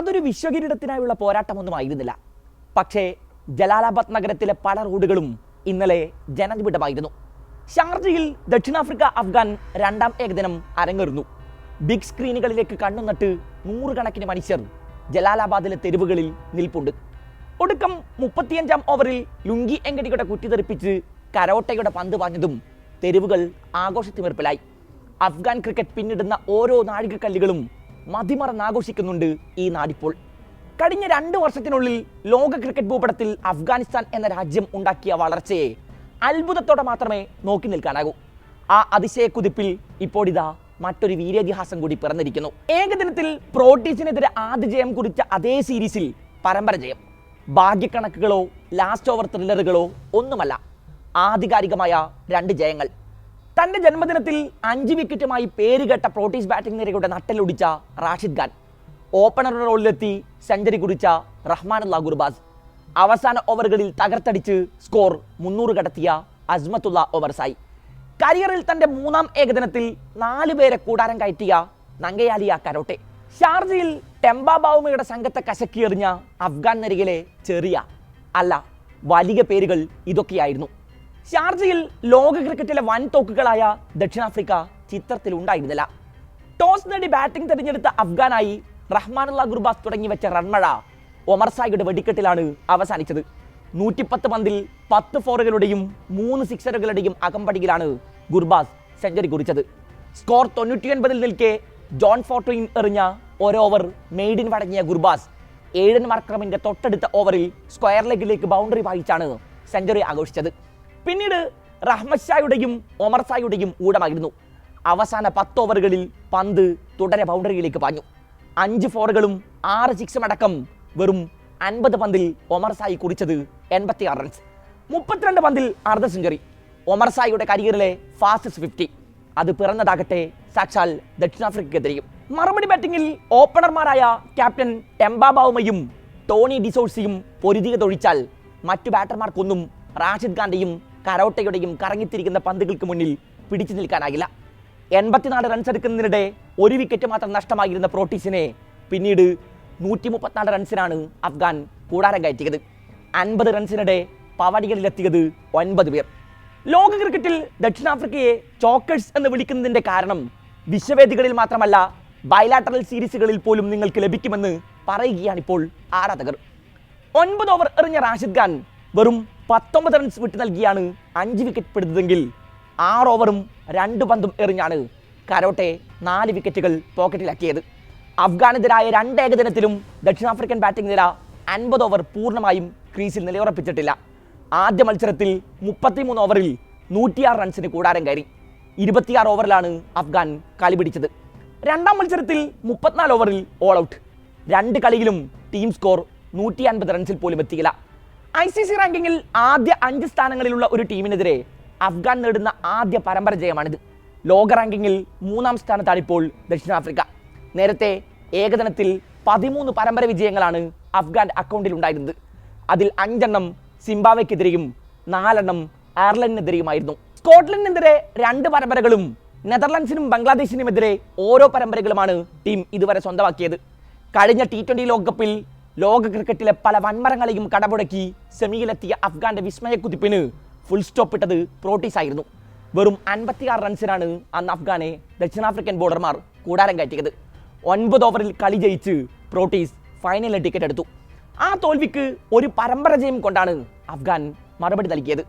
അതൊരു വിശ്വകിരീടത്തിനായുള്ള പോരാട്ടമൊന്നും ആയിരുന്നില്ല. പക്ഷേ ജലാലാബാദ് നഗരത്തിലെ പല റോഡുകളും ഇന്നലെ ജനനിബിഡമായിരുന്നു. ഷാർജയിൽ ദക്ഷിണാഫ്രിക്ക അഫ്ഗാൻ രണ്ടാം ഏകദിനം അരങ്ങേറുന്നു. ബിഗ് സ്ക്രീനുകളിലേക്ക് കണ്ണുനട്ട് നൂറുകണക്കിന് മനുഷ്യർ ജലാലാബാദിലെ തെരുവുകളിൽ നിൽപ്പുണ്ട്. ഒടുക്കം മുപ്പത്തിയഞ്ചാം ഓവറിൽ ലുങ്കി എങ്കടിയുടെ കുറ്റിതെറിപ്പിച്ച് കരോട്ടയുടെ പന്ത് പാഞ്ഞതും തെരുവുകൾ ആഘോഷത്തിമിർപ്പിലായി. അഫ്ഗാൻ ക്രിക്കറ്റ് പിന്നിടുന്ന ഓരോ നാഴികക്കല്ലുകളും മതിമറന്നാഘോഷിക്കുന്നുണ്ട് ഈ നാടിപ്പോൾ. കഴിഞ്ഞ രണ്ട് വർഷത്തിനുള്ളിൽ ലോക ക്രിക്കറ്റ് ഭൂപടത്തിൽ അഫ്ഗാനിസ്ഥാൻ എന്ന രാജ്യം ഉണ്ടാക്കിയ വളർച്ചയെ അത്ഭുതത്തോടെ മാത്രമേ നോക്കി നിൽക്കാനാകൂ. ആ അതിശയ കുതിപ്പിൽ ഇപ്പോഴിതാ മറ്റൊരു വീരേതിഹാസം കൂടി പിറന്നിരിക്കുന്നു. ഏകദിനത്തിൽ പ്രോട്ടീസിനെതിരെ ആദ്യ ജയം കുറിച്ച അതേ സീരീസിൽ പരമ്പര ജയം. ഭാഗ്യക്കണക്കുകളോ ലാസ്റ്റ് ഓവർ ത്രില്ലറുകളോ ഒന്നുമല്ല. ആധികാരികമായ രണ്ട് ജയങ്ങൾ. തന്റെ ജന്മദിനത്തിൽ അഞ്ച് വിക്കറ്റുമായി പേരുകെട്ട പ്രോട്ടീസ് ബാറ്റിംഗ് നിരയുടെ നട്ടലൊടിച്ച റാഷിദ് ഖാൻ. ഓപ്പണറുടെ റോളിലെത്തി സെഞ്ചുറി കുറിച്ച റഹ്മാനുള്ള ഗുർബാസ്. അവസാന ഓവറുകളിൽ തകർത്തടിച്ച് സ്കോർ മുന്നൂറ് കടത്തിയ അസ്മത്തുള്ള ഓവർസായി. കരിയറിൽ തന്റെ മൂന്നാം ഏകദിനത്തിൽ നാല് പേരെ കൂടാരം കയറ്റിയ നങ്കയാലിയ കരോട്ടെ. ഷാർജയിൽ ടെമ്പാബാവുമയുടെ സംഘത്തെ കശക്കിയെറിഞ്ഞ അഫ്ഗാൻ നിരയിലെ ചെറിയ അല്ല വലിയ പേരുകൾ ഇതൊക്കെയായിരുന്നു. ഷാർജയിൽ ലോക ക്രിക്കറ്റിലെ വൻ തോക്കുകളായ ദക്ഷിണാഫ്രിക്ക ചിത്രത്തിൽ ഉണ്ടായിരുന്നില്ല ടോസ് നേടി ബാറ്റിംഗ് തിരഞ്ഞെടുത്ത അഫ്ഗാനായി റഹ്മാനുള്ള ഗുർബാസ് തുടങ്ങി വെച്ച റൺമഴ ഒമർസായിയുടെ വെടിക്കെട്ടിലാണ് അവസാനിച്ചത്. നൂറ്റിപ്പത്ത് പന്തിൽ പത്ത് ഫോറുകളുടെയും മൂന്ന് സിക്സറുകളുടെയും അകമ്പടിയിലാണ് ഗുർബാസ് സെഞ്ചുറി കുറിച്ചത്. സ്കോർ തൊണ്ണൂറ്റിയൊൻപതിൽ നിൽക്കെ ജോൺ ഫോർട്ടോയിൻ എറിഞ്ഞ ഓവർ മെയ്ഡിൻ വടങ്ങിയ ഗുർബാസ് ഏഴൻ മർക്രമിന്റെ തൊട്ടടുത്ത ഓവറിൽ സ്ക്വയർ ലെഗിലേക്ക് ബൗണ്ടറി വായിച്ചാണ് സെഞ്ചുറി ആഘോഷിച്ചത്. പിന്നീട് റഹ്മത് ഷായുടെയും ഒമർ സായുടേയും ഊടമായിരുന്നു. അവസാന പത്ത് ഓവറുകളിൽ പന്ത് തുടരെ ബൗണ്ടറിയിലേക്ക് പാഞ്ഞു. അഞ്ച് ഫോറുകളും ആറ് സിക്സും അടക്കം വെറും അൻപത് പന്തിൽ ഒമർ സായി കുറിച്ചത് എൺപത്തി ആറ് റൺസ് മുപ്പത്തിരണ്ട് പന്തിൽ അർദ്ധ സെഞ്ചുറി ഒമർ സായിയുടെ കരിയറിലെ ഫാസ്റ്റസ്റ്റ് ഫിഫ്റ്റി അത് പിറന്നതാകട്ടെ സാക്ഷാൽ ദക്ഷിണാഫ്രിക്കയ്ക്കെതിരെയും മറുപടി ബാറ്റിംഗിൽ ഓപ്പണർമാരായ ക്യാപ്റ്റൻ ടെംബാബാവുമയും ടോണി ഡിസോഴ്സിയും പൊരുതിയതൊഴിച്ചാൽ മറ്റു ബാറ്റർമാർക്കൊന്നും റാഷിദ് ഖാന്റെയും കരോട്ടയുടെയും കറങ്ങിത്തിരിക്കുന്ന പന്തുകൾക്ക് മുന്നിൽ പിടിച്ചു നിൽക്കാനാകില്ല. എൺപത്തിനാല് റൺസ് എടുക്കുന്നതിനിടെ ഒരു വിക്കറ്റ് മാത്രം നഷ്ടമായിരുന്ന പ്രോട്ടീസിനെ പിന്നീട് നൂറ്റി മുപ്പത്തിനാല് റൺസിനാണ് അഫ്ഗാൻ കൂടാരം കയറ്റിയത്. അൻപത് റൺസിനിടെ പവടികളിലെത്തിയത് ഒൻപത് പേർ. ലോക ക്രിക്കറ്റിൽ ദക്ഷിണാഫ്രിക്കയെ ചോക്കേഴ്സ് എന്ന് വിളിക്കുന്നതിന്റെ കാരണം വിശ്വവേദികളിൽ മാത്രമല്ല ബയലാറ്ററൽ സീരീസുകളിൽ പോലും നിങ്ങൾക്ക് ലഭിക്കുമെന്ന് പറയുകയാണിപ്പോൾ ആരാധകർ. ഒൻപത് ഓവർ എറിഞ്ഞ റാഷിദ് ഖാൻ വെറും പത്തൊമ്പത് റൺസ് വിട്ട് നൽകിയാണ് അഞ്ച് വിക്കറ്റ് പെടുത്തതെങ്കിൽ ആറ് ഓവറും രണ്ട് പന്തും എറിഞ്ഞാണ് കരോട്ടെ നാല് വിക്കറ്റുകൾ പോക്കറ്റിലാക്കിയത് അഫ്ഗാനെതിരായ രണ്ട് ഏകദിനത്തിലും ദക്ഷിണാഫ്രിക്കൻ ബാറ്റിംഗ് നിര അൻപത് ഓവർ പൂർണമായും ക്രീസിൽ നിലയുറപ്പിച്ചിട്ടില്ല. ആദ്യ മത്സരത്തിൽ മുപ്പത്തിമൂന്ന് ഓവറിൽ നൂറ്റിയാറ് റൺസിന് കൂടാരം കയറി. ഇരുപത്തിയാറ് ഓവറിലാണ് അഫ്ഗാൻ കളി പിടിച്ചത്. രണ്ടാം മത്സരത്തിൽ മുപ്പത്തിനാല് ഓവറിൽ ഓൾ ഔട്ട് രണ്ട് കളിയിലും ടീം സ്കോർ നൂറ്റി അൻപത് റൺസിൽ പോലും എത്തിയില്ല. ഐ സി സി റാങ്കിങ്ങിൽ ആദ്യ അഞ്ച് സ്ഥാനങ്ങളിലുള്ള ഒരു ടീമിനെതിരെ അഫ്ഗാൻ നേടുന്ന ആദ്യ പരമ്പര ജയമാണിത്. ലോക റാങ്കിങ്ങിൽ മൂന്നാം സ്ഥാനത്താണിപ്പോൾ ദക്ഷിണാഫ്രിക്ക. നേരത്തെ ഏകദിനത്തിൽ പതിമൂന്ന് പരമ്പര വിജയങ്ങളാണ് അഫ്ഗാൻ അക്കൗണ്ടിൽ ഉണ്ടായിരുന്നത്. അതിൽ അഞ്ചെണ്ണം സിംബാവയ്ക്കെതിരെയും നാലെണ്ണം അയർലൻഡിനെതിരെയുമായിരുന്നു. സ്കോട്ട്ലൻഡിനെതിരെ രണ്ട് പരമ്പരകളും നെതർലൻഡ്സിനും ബംഗ്ലാദേശിനുമെതിരെ ഓരോ പരമ്പരകളുമാണ് ടീം ഇതുവരെ സ്വന്തമാക്കിയത്. കഴിഞ്ഞ ടി ട്വന്റി ലോകകപ്പിൽ ലോക ക്രിക്കറ്റിലെ പല വൻമരങ്ങളെയും കടപുടക്കി സെമിയിലെത്തിയ അഫ്ഗാന്റെ വിസ്മയക്കുതിപ്പിന് ഫുൾ സ്റ്റോപ്പ് ഇട്ടത് പ്രോട്ടീസ് ആയിരുന്നു. വെറും അൻപത്തിയാറ് റൺസിനാണ് അന്ന് അഫ്ഗാനെ ദക്ഷിണാഫ്രിക്കൻ ബോളർമാർ കൂടാരം കയറ്റിയത്. ഒൻപത് ഓവറിൽ കളി ജയിച്ച് പ്രോട്ടീസ് ഫൈനലിൽ ടിക്കറ്റ് എടുത്തു. ആ തോൽവിക്ക് ഒരു പരമ്പര ജയം കൊണ്ടാണ് അഫ്ഗാൻ മറുപടി നൽകിയത്.